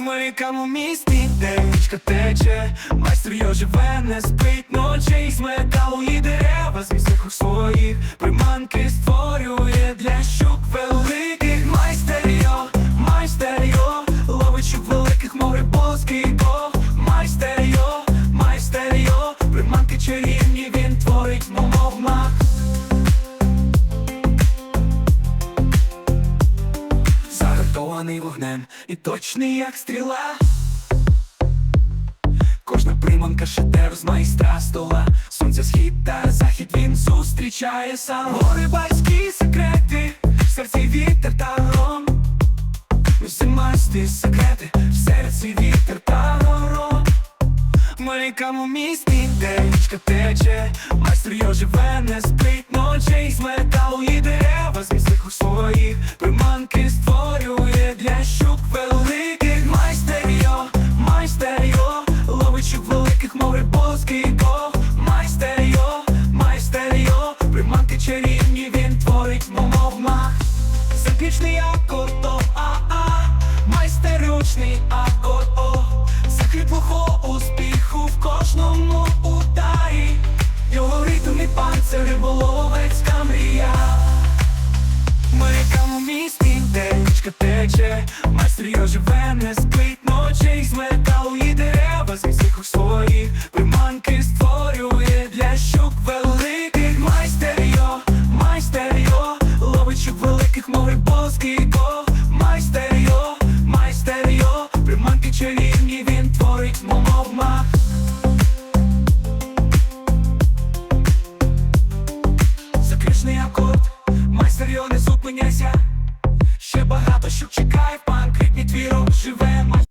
Великому місті, де річка тече, майстер його живе, не спить ночей з металу і дерева з місцях своїх приманки створює для щук Загартований вогнем і точний, як стріла. Кожна приманка шедевр з майстра стола. Сонця схід та захід він зустрічає сам. Гори батькі секрети, в серці вітер та гром. Усі секрети, в серці вітер та гром. Маленькому місті, де тече, майстер його живе, не спить ночей з металу і дерева з місцях своїх приманки море майстерйо, майстерйо, майстер йо, майстер приманки чарівні він творить, мов мах. Запічний акорд, о, а-а, майстерючний акорд, о, закріп успіху в кожному ударі, його ритм і панцир риболовецька чарівні він творить мов мах. Закришний акорд, майстер його не зупиняйся. Ще багато що чекає, панк, ритмі твіром живе